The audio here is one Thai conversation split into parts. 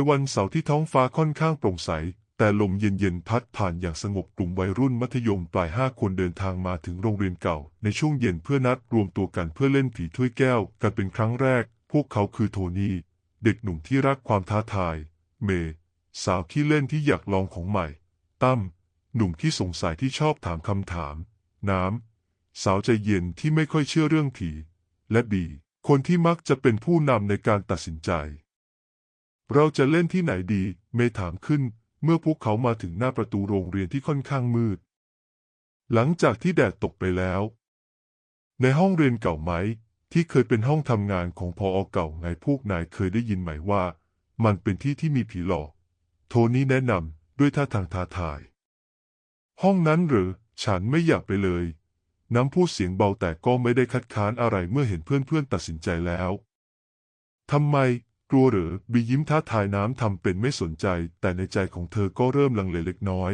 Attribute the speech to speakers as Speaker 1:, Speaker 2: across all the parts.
Speaker 1: ในวันเสาร์ที่ท้องฟ้าค่อนข้างโปร่งใส แต่ลมเย็นๆพัดผ่านอย่างสงบกลุ่มวัยรุ่นมัธยมปลายห้าคนเดินทางมาถึงโรงเรียนเก่า ในช่วงเย็นเพื่อนัดรวมตัวกันเพื่อเล่นผีถ้วยแก้วกันเป็นครั้งแรก พวกเขาคือโทนี่เด็กหนุ่มที่รักความท้าทาย เมย์สาวที่เล่นที่อยากลองของใหม่ ตั้มหนุ่มที่สงสัยที่ชอบถามคำถาม น้ำ สาวใจเย็นที่ไม่ค่อยเชื่อเรื่องผี และบี คนที่มักจะเป็นผู้นำในการตัดสินใจ เราจะเล่นที่ไหนดี เมย์ถามขึ้น เมื่อพวกเขามาถึงหน้าประตูโรงเรียนที่ค่อนข้างมืด หลังจากที่แดดตกไปแล้ว ในห้องเรียนเก่าไหม ที่เคยเป็นห้องทำงานของพออเก่าไงพวกนายเคยได้ยินไหมว่า มันเป็นที่ที่มีผีหลอก โทนี่แนะนำด้วยท่าทางท้าทาย ห้องนั้นหรือ ฉันไม่อยากไปเลย น้ำพูดเสียงเบาแต่ก็ไม่ได้คัดค้านอะไรเมื่อเห็นเพื่อนๆตัดสินใจแล้วทำไม กลัวหรือบียิ้มท้าทายน้ำทำเป็นไม่สนใจ แต่ในใจของเธอก็เริ่มลังเลเล็กน้อย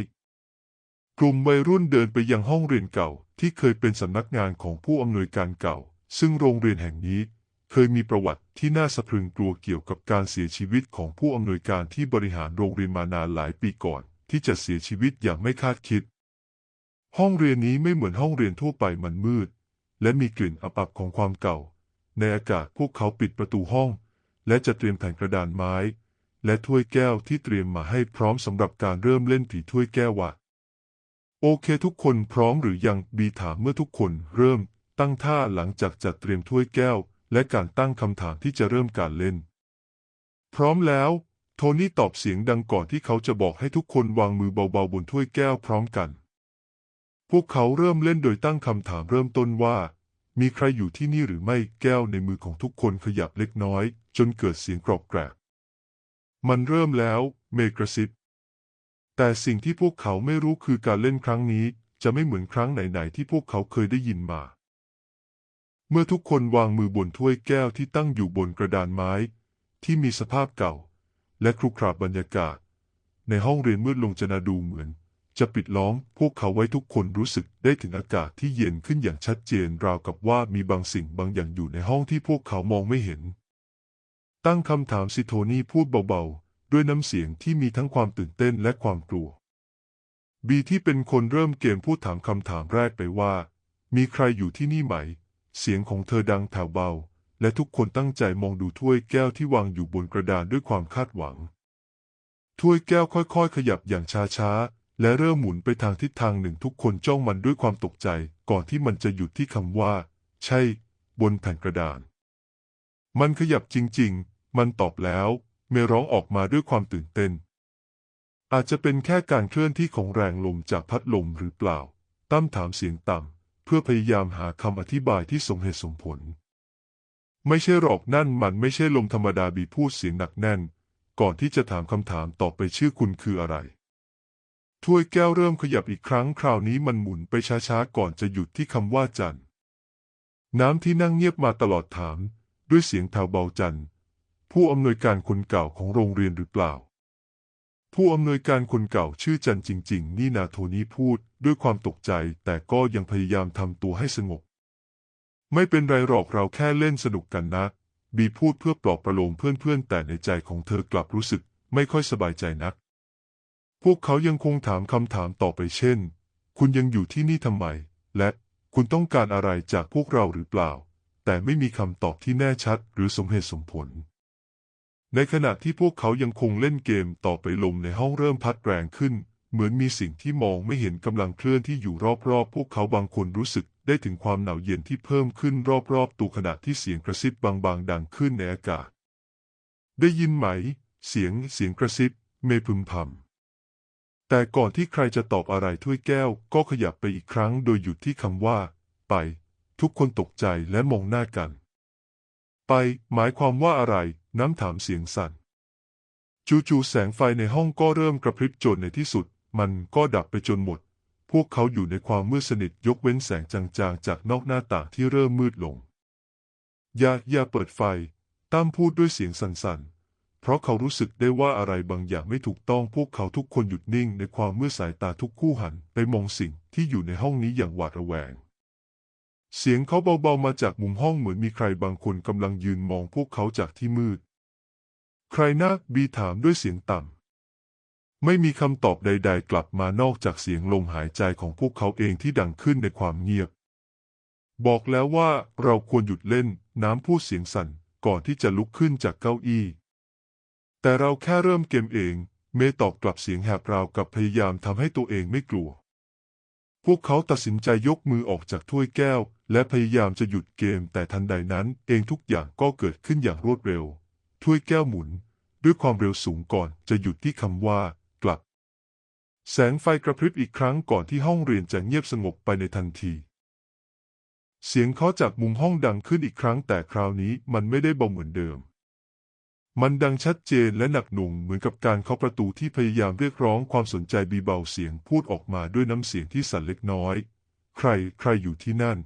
Speaker 1: กลุ่มวัยรุ่นเดินไปยังห้องเรียนเก่า ที่เคยเป็นสำนักงานของผู้อำนวยการเก่า ซึ่งโรงเรียนแห่งนี้ เคยมีประวัติที่น่าสะพรึงกลัวเกี่ยวกับการเสียชีวิตของผู้อำนวยการที่บริหารโรงเรียนมานานหลายปีก่อน ที่จะเสียชีวิตอย่างไม่คาดคิด ห้องเรียนนี้ไม่เหมือนห้องเรียนทั่วไปมันมืด และมีกลิ่นอับๆของความเก่า ในอากาศพวกเขาปิดประตูห้อง และจะเตรียมแผ่นกระดานไม้ และถ้วยแก้วที่เตรียมมาให้พร้อมสำหรับการเริ่มเล่นผีถ้วยแก้ววะโอเคทุกคนพร้อมหรือยังบีถามเมื่อทุกคนเริ่มตั้งท่าหลังจากจัดเตรียมถ้วยแก้ว และการตั้งคำถามที่จะเริ่มการเล่น พร้อมแล้ว โทนี่ตอบเสียงดังก่อนที่เขาจะบอกให้ทุกคนวางมือเบาๆบนถ้วยแก้วพร้อมกัน พวกเขาเริ่มเล่นโดยตั้งคำถามเริ่มต้นว่า มีใครอยู่ที่นี่หรือไม่แก้วในมือของทุกคนขยับเล็กน้อย จนเกิดเสียงกรอบแกรก มันเริ่มแล้ว เมกระซิบ แต่สิ่งที่พวกเขาไม่รู้คือการเล่นครั้งนี้ จะไม่เหมือนครั้งไหนๆที่พวกเขาเคยได้ยินมา เมื่อทุกคนวางมือบนถ้วยแก้วที่ตั้งอยู่บนกระดานไม้ ที่มีสภาพเก่า และครุขระบรรยากาศ ในห้องเรียนมืดลงจะนาดูเหมือน จะปิดล้อมพวกเขาไว้ทุกคนรู้สึกได้ถึงอากาศที่เย็นขึ้นอย่างชัดเจนราวกับว่ามีบางสิ่งบางอย่างอยู่ในห้องที่พวกเขามองไม่เห็น ตั้งคำถามสิโทนี่พูดเบาๆ ด้วยน้ำเสียงที่มีทั้งความตื่นเต้นและความกลัว บีที่เป็นคนเริ่มเกมพูดถามคำถามแรกไปว่า มีใครอยู่ที่นี่ไหม เสียงของเธอดังแผ่วเบา และทุกคนตั้งใจมองดูถ้วยแก้วที่วางอยู่บนกระดานด้วยความคาดหวัง ถ้วยแก้วค่อยๆ ขยับอย่างช้าๆ และเริ่มหมุนไปทางทิศทางหนึ่งทุกคนจ้องมันด้วยความตกใจ ก่อนที่มันจะหยุดที่คำว่า ใช่ บนแผ่นกระดาน มันขยับจริง ๆ มันตอบแล้ว เมร้องออกมาด้วยความตื่นเต้น อาจจะเป็นแค่การเคลื่อนที่ของแรงลมจากพัดลมหรือเปล่า ตั้มถามเสียงต่ำเพื่อพยายามหาคำอธิบายที่สมเหตุสมผล ไม่ใช่หรอกนั่นมันไม่ใช่ลมธรรมดาบีพูดเสียงหนักแน่น ก่อนที่จะถามคำถามต่อไปชื่อคุณคืออะไร ถ้วยแก้วเริ่มขยับอีกครั้งคราวนี้มันหมุนไปช้าๆก่อนจะหยุดที่คำว่าจันน้ำที่นั่งเงียบมาตลอดถาม ด้วยเสียงแผ่วเบาจันผู้อำนวยการคนเก่าของโรงเรียนหรือเปล่า ผู้อำนวยการคนเก่าชื่อจันจริง ๆ นี่นาโทนี้พูดด้วยความตกใจ แต่ก็ยังพยายามทำตัวให้สงบ ไม่เป็นไรหรอกเราแค่เล่นสนุกกันนะ บีพูดเพื่อปลอบประโลมเพื่อนๆ แต่ในใจของเธอกลับรู้สึกไม่ค่อยสบายใจนัก พวกเขายังคงถามคำถามต่อไปเช่น คุณยังอยู่ที่นี่ทำไม และคุณต้องการอะไรจากพวกเราหรือเปล่า แต่ไม่มีคำตอบที่แน่ชัดหรือสมเหตุสมผล ในขณะที่พวกเขายังคงเล่นเกมต่อไปลมในห้องเริ่มพัดแรงขึ้น เหมือนมีสิ่งที่มองไม่เห็นกำลังเคลื่อนที่อยู่รอบๆ พวกเขาบางคนรู้สึกได้ถึงความหนาวเย็นที่เพิ่มขึ้นรอบๆตัวขณะที่เสียงกระซิบบางๆ ดังขึ้นในอากาศ ได้ยินไหม เสียงเสียงกระซิบ เมพึมพำ แต่ก่อนที่ใครจะตอบอะไรถ้วยแก้วก็ขยับไปอีกครั้งโดยหยุดที่คำว่า ไป ทุกคนตกใจและมองหน้ากัน ไป หมายความว่าอะไร น้ำถามเสียงสั่น จู่ๆแสงไฟในห้องก็เริ่มกระพริบจนในที่สุด มันก็ดับไปจนหมด พวกเขาอยู่ในความมืดสนิทยกเว้นแสงจางๆ จากนอกหน้าต่างที่เริ่มมืดลง อย่าอย่าเปิดไฟ ตั้มพูดด้วยเสียงสั่นๆ เพราะเขารู้สึกได้ว่าอะไรบางอย่างไม่ถูกต้องพวกเขาทุกคนหยุดนิ่งในความเมืดสายตาทุกคู่หันไปมองสิ่งที่อยู่ในห้องนี้อย่างหวาดระแวง เสียงเขาเบาๆมาจากมุมห้องเหมือนมีใครบางคนกำลังยืนมองพวกเขาจากที่มืด ใครนะบีถามด้วยเสียงต่ำไม่มีคำตอบใด ๆ กลับมานอกจากเสียงลมหายใจของพวกเขาเองที่ดังขึ้นในความเงียบ บอกแล้วว่าเราควรหยุดเล่นน้ำพูดเสียงสั่นก่อนที่จะลุกขึ้นจากเก้าอี้ แต่เราแค่เริ่มเกมเอง เมย์ตอบกลับเสียงแหบราวกับพยายามทำให้ตัวเองไม่กลัว พวกเขาตัดสินใจยกมือออกจากถ้วยแก้ว และพยายามจะหยุดเกมแต่ทันใดนั้นเองทุกอย่างก็เกิดขึ้นอย่างรวดเร็ว ถ้วยแก้วหมุน ด้วยความเร็วสูงก่อนจะหยุดที่คำว่ากลับ แสงไฟกระพริบอีกครั้งก่อนที่ห้องเรียนจะเงียบสงบไปในทันทีเสียงเคาะจากมุมห้องดังขึ้นอีกครั้งแต่คราวนี้มันไม่ได้เบาเหมือนเดิม มันดังชัดเจนและหนักหน่วงเหมือนกับการเคาะประตูที่พยายามเรียกร้องความสนใจบีเบาเสียงพูดออกมาด้วยน้ำเสียงที่สั่นเล็กน้อย ใครใครอยู่ที่นั่น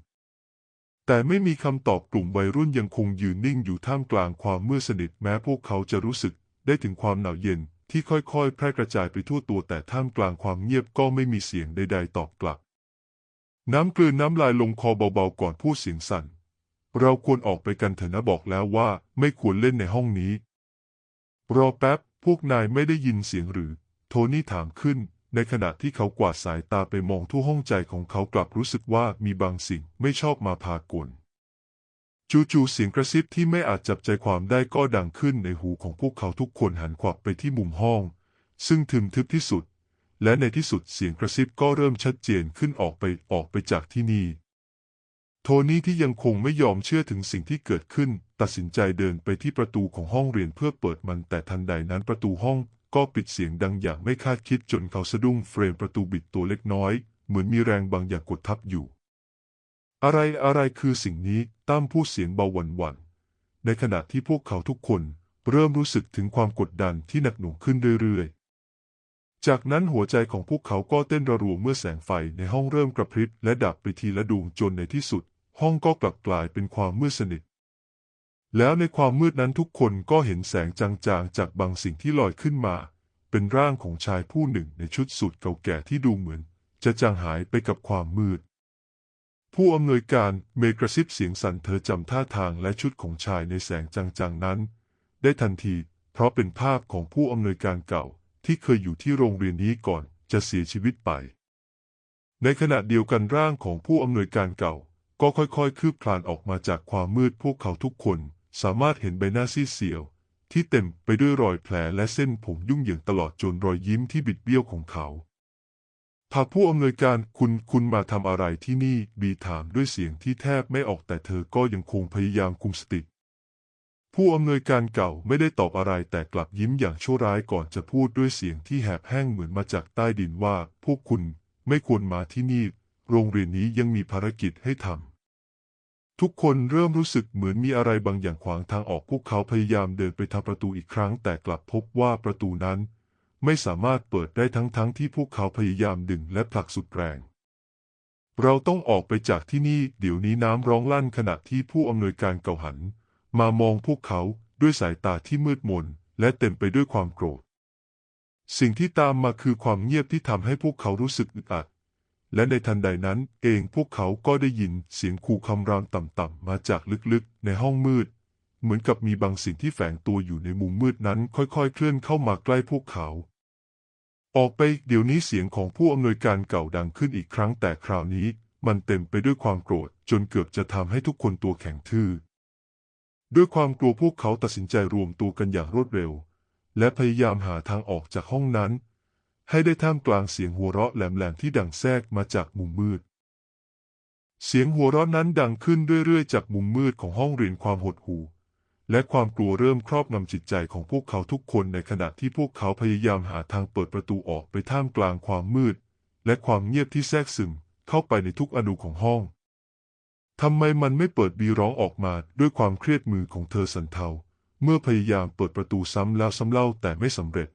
Speaker 1: แต่ไม่มีคำตอบกลุ่มวัยรุ่นยังคงยืนนิ่งอยู่ท่ามกลางความมืดสนิทแม้พวกเขาจะรู้สึกได้ถึงความหนาวเย็นที่ค่อยๆ แพร่กระจายไปทั่วตัวแต่ท่ามกลางความเงียบก็ไม่มีเสียงใดๆตอบกลับ น้ำกลืนน้ำลายลงคอเบาๆก่อนพูดเสียงสั่น เราควรออกไปกันเถอะนะบอกแล้วว่าไม่ควรเล่นในห้องนี้ รอแป๊บ พวกนายไม่ได้ยินเสียงหรือ โทนี่ถามขึ้น ในขณะที่เขากวาดสายตาไปมองทั่วห้องใจของเขากลับรู้สึกว่ามีบางสิ่งไม่ชอบมาพากลจู่ๆเสียงกระซิบที่ไม่อาจจับใจความได้ก็ดังขึ้นในหูของพวกเขาทุกคนหันขวับไปที่มุมห้อง ซึ่งทึมทึบที่สุด และในที่สุดเสียงกระซิบก็เริ่มชัดเจนขึ้นออกไปออกไปจากที่นี่ โทนี่ที่ยังคงไม่ยอมเชื่อถึงสิ่งที่เกิดขึ้น ตัดสินใจเดินไปที่ประตูของห้องเรียนเพื่อเปิดมันแต่ทันใดนั้นประตูห้องก็ปิดเสียงดังอย่างไม่คาดคิดจนเขาสะดุ้งเฟรมประตูบิดตัวเล็กน้อย เหมือนมีแรงบางอย่างกดทับอยู่ อะไรอะไรคือสิ่งนี้ตั้มพูดเสียงเบาหวั่นๆในขณะที่พวกเขาทุกคนเริ่มรู้สึกถึงความกดดันที่หนักหน่วงขึ้นเรื่อยๆ จากนั้นหัวใจของพวกเขาก็เต้นระรัวเมื่อแสงไฟในห้องเริ่มกระพริบและดับไปทีละดวงจนในที่สุด ห้องก็กลับกลายเป็นความมืดสนิท แล้วในความมืดนั้นทุกคนก็เห็นแสงจางๆ จากบางสิ่งที่ลอยขึ้นมา เป็นร่างของชายผู้หนึ่งในชุดสูทเก่าแก่ที่ดูเหมือน จะจางหายไปกับความมืด ผู้อำนวยการเมกระซิบเสียงสั่นเธอจำท่าทางและชุดของชายในแสงจางๆนั้น ได้ทันที เพราะเป็นภาพของผู้อำนวยการเก่า ที่เคยอยู่ที่โรงเรียนนี้ก่อนจะเสียชีวิตไป ในขณะเดียวกันร่างของผู้อำนวยการเก่า ก็ค่อยๆ คืบคลานออกมาจากความมืดพวกเขาทุกคน สามารถเห็นใบหน้าซีดเซียว ที่เต็มไปด้วยรอยแผลและเส้นผมยุ่งเหยิงตลอดจนรอยยิ้มที่บิดเบี้ยวของเขาพาผู้อำนวยการคุณคุณมาทำอะไรที่นี่บีถามด้วยเสียงที่แทบไม่ออกแต่เธอก็ยังคงพยายามคุมสติ ผู้อำนวยการเก่าไม่ได้ตอบอะไรแต่กลับยิ้มอย่างชั่วร้ายก่อนจะพูดด้วยเสียงที่แหบแห้งเหมือนมาจากใต้ดินว่า พวกคุณไม่ควรมาที่นี่ โรงเรียนนี้ยังมีภารกิจให้ทำ ทุกคนเริ่มรู้สึกเหมือนมีอะไรบางอย่างขวางทางออกพวกเขาพยายามเดินไปทางประตูอีกครั้ง แต่กลับพบว่าประตูนั้น ไม่สามารถเปิดได้ทั้งๆทที่พวกเขาพยายามดึงและผลักสุดแรง เราต้องออกไปจากที่นี่ เดี๋ยวนี้น้ำร้องลั่นขณะที่ผู้อำนวยการเกาหัน มามองพวกเขาด้วยสายตาที่มืดมนและเต็มไปด้วยความโกรธ สิ่งที่ตามมาคือความเงียบที่ทำให้พวกเขารู้สึกอึดอัด และในทันใดนั้นเองพวกเขาก็ได้ยินเสียงขู่คำรามต่ำๆมาจากลึกๆ ในห้องมืด เหมือนกับมีบางสิ่งที่แฝงตัวอยู่ในมุมมืดนั้น ค่อยๆ เคลื่อนเข้ามาใกล้พวกเขา ออกไปเดี๋ยวนี้เสียงของผู้อำนวยการเก่าดังขึ้นอีกครั้งแต่คราวนี้ มันเต็มไปด้วยความโกรธจนเกือบจะทำให้ทุกคนตัวแข็งทื่อด้วยความกลัวพวกเขาตัดสินใจรวมตัวกันอย่างรวดเร็ว และพยายามหาทางออกจากห้องนั้น ให้ได้ท่ามกลางเสียงหัวเราะแหลมๆที่ดังแทรกมาจากมุมมืด เสียงหัวเราะนั้นดังขึ้นเรื่อยๆ จากมุมมืดของห้องเรียนความหดหู่และความกลัวเริ่มครอบงำจิตใจของพวกเขาทุกคนในขณะที่พวกเขาพยายามหาทางเปิดประตูออกไปท่ามกลางความมืด และความเงียบที่แทรกซึมเข้าไปในทุกอนูของห้องทำไมมันไม่เปิดบีร้องออกมาด้วยความเครียดมือของเธอสันเทา เมื่อพยายามเปิดประตูซ้ำแล้วซ้ำเล่าแต่ไม่สำเร็จ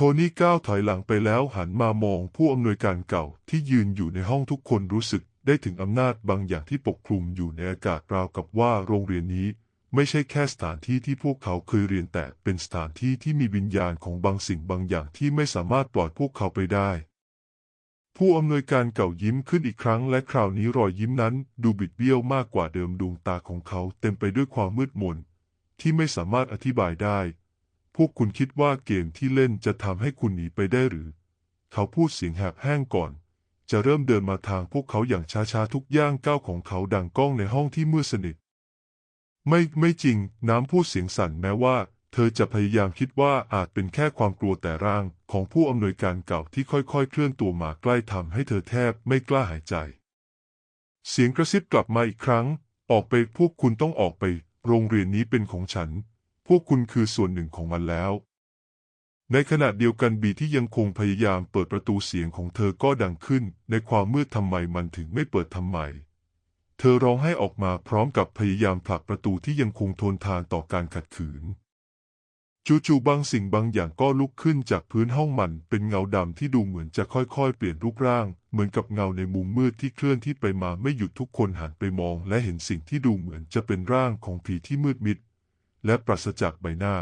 Speaker 1: โทนี่ก้าวถอยหลังไปแล้วหันมามองผู้อำนวยการเก่าที่ยืนอยู่ในห้องทุกคนรู้สึกได้ถึงอำนาจบางอย่างที่ปกคลุมอยู่ในอากาศราวกับว่าโรงเรียนนี้ไม่ใช่แค่สถานที่ที่พวกเขาเคยเรียนแต่เป็นสถานที่ที่มีวิญญาณของบางสิ่งบางอย่างที่ไม่สามารถปล่อยพวกเขาไปได้ ผู้อำนวยการเก่ายิ้มขึ้นอีกครั้งและคราวนี้รอยยิ้มนั้นดูบิดเบี้ยวมากกว่าเดิมดวงตาของเขาเต็มไปด้วยความมืดมนที่ไม่สามารถอธิบายได้ พวกคุณคิดว่าเกมที่เล่นจะทำให้คุณหนีไปได้หรือ เขาพูดเสียงแหบแห้งก่อน จะเริ่มเดินมาทางพวกเขาอย่างช้าๆทุกย่างก้าวของเขาดังก้องในห้องที่มืดสนิท ไม่ไม่จริง น้ำพูดเสียงสั่นแม้ว่า เธอจะพยายามคิดว่าอาจเป็นแค่ความกลัวแต่ร่าง ของผู้อำนวยการเก่าที่ค่อยๆ เคลื่อนตัวมาใกล้ทำให้เธอแทบไม่กล้าหายใจ เสียงกระซิบกลับมาอีกครั้ง ออกไปพวกคุณต้องออกไป โรงเรียนนี้เป็นของฉัน พวกคุณคือส่วนหนึ่งของมันแล้ว ในขณะเดียวกันบีที่ยังคงพยายามเปิดประตูเสียงของเธอก็ดังขึ้น ในความมืดทำไมมันถึงไม่เปิดทำไม เธอร้องให้ออกมาพร้อมกับพยายามผลักประตูที่ยังคงทนทานต่อการขัดขืนจู่ๆบางสิ่งบางอย่างก็ลุกขึ้นจากพื้นห้องมันเป็นเงาดำที่ดูเหมือนจะค่อยๆ เปลี่ยนรูปร่าง เหมือนกับเงาในมุมมืดที่เคลื่อนที่ไปมาไม่หยุดทุกคนหันไปมอง และเห็นสิ่งที่ดูเหมือนจะเป็นร่างของผีที่มืดมิด และปราศจากใบหน้า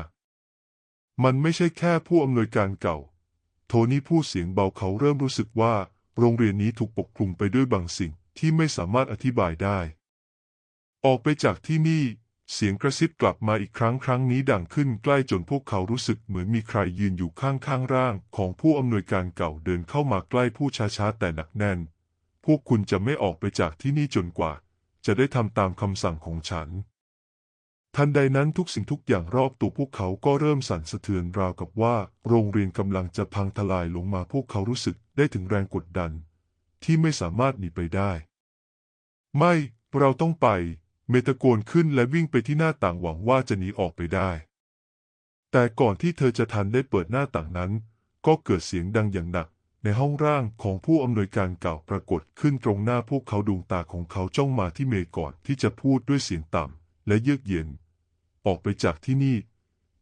Speaker 1: มันไม่ใช่แค่ผู้อำนวยการเก่า โทนี่พูดเสียงเบาเขาเริ่มรู้สึกว่า โรงเรียนนี้ถูกปกคลุมไปด้วยบางสิ่งที่ไม่สามารถอธิบายได้ ออกไปจากที่นี่ เสียงกระซิบกลับมาอีกครั้งครั้งนี้ดังขึ้นใกล้จนพวกเขารู้สึกเหมือนมีใครยืนอยู่ข้างๆร่าง ของผู้อำนวยการเก่าเดินเข้ามาใกล้ผู้ช้าๆแต่หนักแน่น พวกคุณจะไม่ออกไปจากที่นี่จนกว่า จะได้ทำตามคำสั่งของฉัน ทันใดนั้นทุกสิ่งทุกอย่างรอบตัวพวกเขาก็เริ่มสั่นสะเทือนราวกับว่า โรงเรียนกำลังจะพังทลายลงมาพวกเขารู้สึกได้ถึงแรงกดดัน ที่ไม่สามารถหนีไปได้ ไม่ เราต้องไป เมตะโกนขึ้นและวิ่งไปที่หน้าต่างหวังว่าจะหนีออกไปได้ แต่ก่อนที่เธอจะทันได้เปิดหน้าต่างนั้น ก็เกิดเสียงดังอย่างหนัก ในห้องร่างของผู้อำนวยการเก่าปรากฏขึ้นตรงหน้าพวกเขาดวงตาของเขาจ้องมาที่เมย์ก่อนที่จะพูดด้วยเสียงต่ำและเยือกเย็น ออกไปจากที่นี่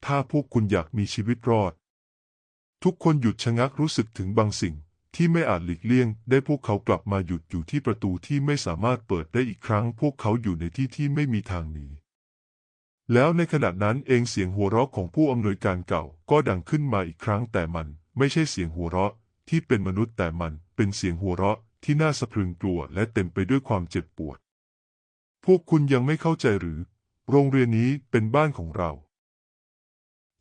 Speaker 1: ถ้าพวกคุณอยากมีชีวิตรอด ทุกคนหยุดชะงักรู้สึกถึงบางสิ่งที่ไม่อาจหลีกเลี่ยง ได้พวกเขากลับมาหยุดอยู่ที่ประตูที่ไม่สามารถเปิดได้อีกครั้ง พวกเขาอยู่ในที่ที่ไม่มีทางหนีแล้วในขณะนั้นเองเสียงหัวเราะของผู้อำนวยการเก่าก็ดังขึ้นมาอีกครั้งแต่มันไม่ใช่เสียงหัวเราะที่เป็นมนุษย์แต่มันเป็นเสียงหัวเราะที่น่าสะพรึงกลัวและเต็มไปด้วยความเจ็บปวด พวกคุณยังไม่เข้าใจหรือ โรงเรียนนี้เป็นบ้านของเรา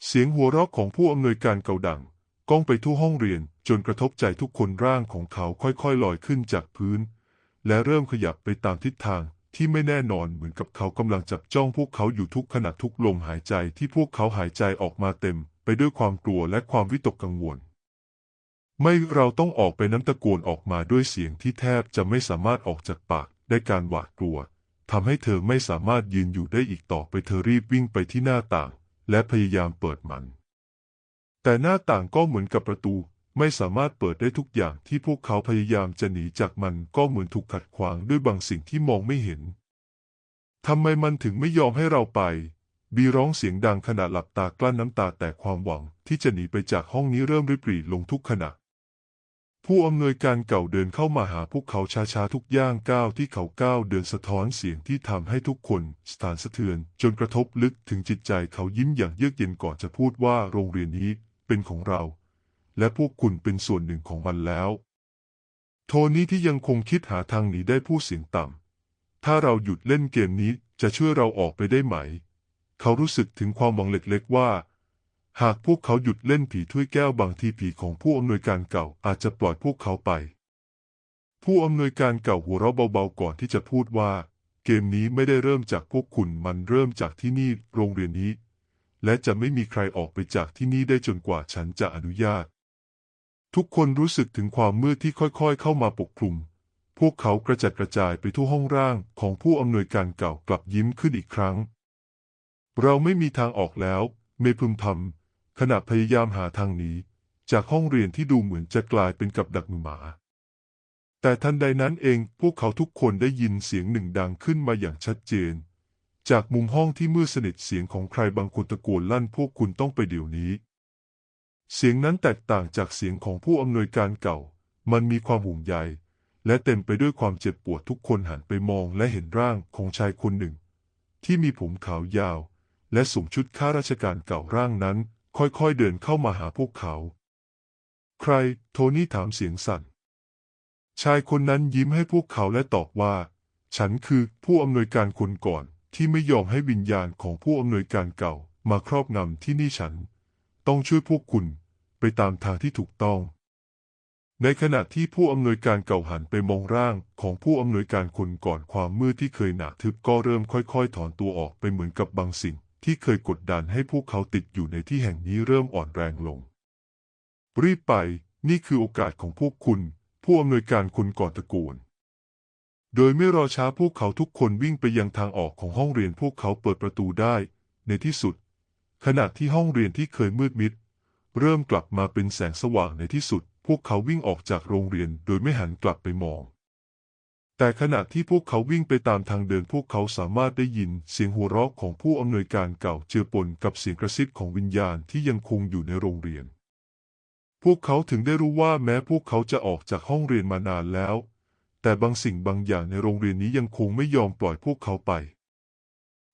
Speaker 1: เสียงหัวเราะของผู้อำนวยการเก่าดังก้องไปทั่วห้องเรียนจนกระทบใจทุกคนร่างของเขาค่อยๆลอยขึ้นจากพื้น และเริ่มขยับไปตามทิศทางที่ไม่แน่นอนเหมือนกับเขากำลังจับจ้องพวกเขาอยู่ทุกขณะทุกลมหายใจที่พวกเขาหายใจออกมาเต็ม ไปด้วยความกลัวและความวิตกกังวล ไม่เราต้องออกไปน้ำตะโกนออกมาด้วยเสียงที่แทบจะไม่สามารถออกจากปากได้การหวาดกลัว ทำให้เธอไม่สามารถยืนอยู่ได้อีกต่อไปเธอรีบวิ่งไปที่หน้าต่าง และพยายามเปิดมัน แต่หน้าต่างก็เหมือนกับประตู ไม่สามารถเปิดได้ทุกอย่างที่พวกเขาพยายามจะหนีจากมันก็เหมือนถูกขัดขวางด้วยบางสิ่งที่มองไม่เห็นทำไมมันถึงไม่ยอมให้เราไป บีร้องเสียงดังขณะหลับตากลั้นน้ำตาแต่ความหวังที่จะหนีไปจากห้องนี้เริ่มริบหรี่ลงทุกขณะ ผู้อำนวยการเก่าเดินเข้ามาหาพวกเขาช้าๆทุกย่างก้าวที่เขาก้าวเดินสะท้อนเสียงที่ทำให้ทุกคนสถานสะเทือน จนกระทบลึกถึงจิตใจเขายิ้มอย่างเยือกเย็นก่อนจะพูดว่าโรงเรียนนี้เป็นของเรา และพวกคุณเป็นส่วนหนึ่งของมันแล้ว โทนี่ที่ยังคงคิดหาทางหนีได้พูดเสียงต่ำถ้าเราหยุดเล่นเกมนี้จะช่วยเราออกไปได้ไหม เขารู้สึกถึงความหวังเล็กๆว่า หากพวกเขาหยุดเล่นผีถ้วยแก้วบางทีผีของผู้อำนวยการเก่าอาจจะปล่อยพวกเขาไป ผู้อำนวยการเก่าหัวเราะเบาๆก่อนที่จะพูดว่า เกมนี้ไม่ได้เริ่มจากพวกคุณมันเริ่มจากที่นี่โรงเรียนนี้ และจะไม่มีใครออกไปจากที่นี่ได้จนกว่าฉันจะอนุญาต ทุกคนรู้สึกถึงความมืดที่ค่อยๆ เข้ามาปกคลุม พวกเขากระจัดกระจายไปทั่วห้องร่างของผู้อำนวยการเก่ากลับยิ้มขึ้นอีกครั้ง เราไม่มีทางออกแล้ว เมพึมพำ ขณะพยายามหาทางหนีจากห้องเรียนที่ดูเหมือนจะกลายเป็นกับดักหมา แต่ทันใดนั้นเองพวกเขาทุกคนได้ยินเสียงหนึ่งดังขึ้นมาอย่างชัดเจน จากมุมห้องที่มืดสนิทเสียงของใครบางคนตะโกนลั่นพวกคุณต้องไปเดี๋ยวนี้ เสียงนั้นแตกต่างจากเสียงของผู้อำนวยการเก่า มันมีความห่วงใย และเต็มไปด้วยความเจ็บปวดทุกคนหันไปมองและเห็นร่างของชายคนหนึ่ง ที่มีผมขาวยาว และสวมชุดข้าราชการเก่าร่างนั้น ค่อยๆเดินเข้ามาหาพวกเขา ใคร โทนี่ถามเสียงสั่น ชายคนนั้นยิ้มให้พวกเขาและตอบว่า ฉันคือผู้อำนวยการคนก่อนที่ไม่ยอมให้วิญญาณของผู้อำนวยการเก่ามาครอบงำที่นี่ฉัน ต้องช่วยพวกคุณไปตามทางที่ถูกต้อง ในขณะที่ผู้อำนวยการเก่าหันไปมองร่างของผู้อำนวยการคนก่อนความมืดที่เคยหนาทึบก็เริ่มค่อยๆ ถอนตัวออกไปเหมือนกับบางสิ่ง ที่เคยกดดันให้พวกเขาติดอยู่ในที่แห่งนี้เริ่มอ่อนแรงลง รีบไปนี่คือโอกาสของพวกคุณ ผู้อำนวยการคนก่อนตะโกนโดยไม่รอช้าพวกเขาทุกคนวิ่งไปยังทางออกของห้องเรียนพวกเขาเปิดประตูได้ ในที่สุด ขณะที่ห้องเรียนที่เคยมืดมิด เริ่มกลับมาเป็นแสงสว่างในที่สุด พวกเขาวิ่งออกจากโรงเรียนโดยไม่หันกลับไปมอง แต่ขณะที่พวกเขาวิ่งไปตามทางเดินพวกเขาสามารถได้ยินเสียงหัวเราะของผู้อำนวยการเก่าเจือปนกับเสียงกระซิบของวิญญาณที่ยังคงอยู่ในโรงเรียน พวกเขาถึงได้รู้ว่าแม้พวกเขาจะออกจากห้องเรียนมานานแล้ว แต่บางสิ่งบางอย่างในโรงเรียนนี้ยังคงไม่ยอมปล่อยพวกเขาไป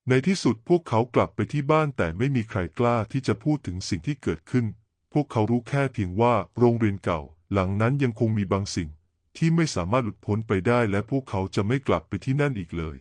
Speaker 1: ในที่สุดพวกเขากลับไปที่บ้านแต่ไม่มีใครกล้าที่จะพูดถึงสิ่งที่เกิดขึ้น พวกเขารู้แค่เพียงว่าโรงเรียนเก่า หลังนั้นยังคงมีบางสิ่ง ที่ไม่สามารถหลุดพ้นไปได้และพวกเขาจะไม่กลับไปที่นั่นอีกเลย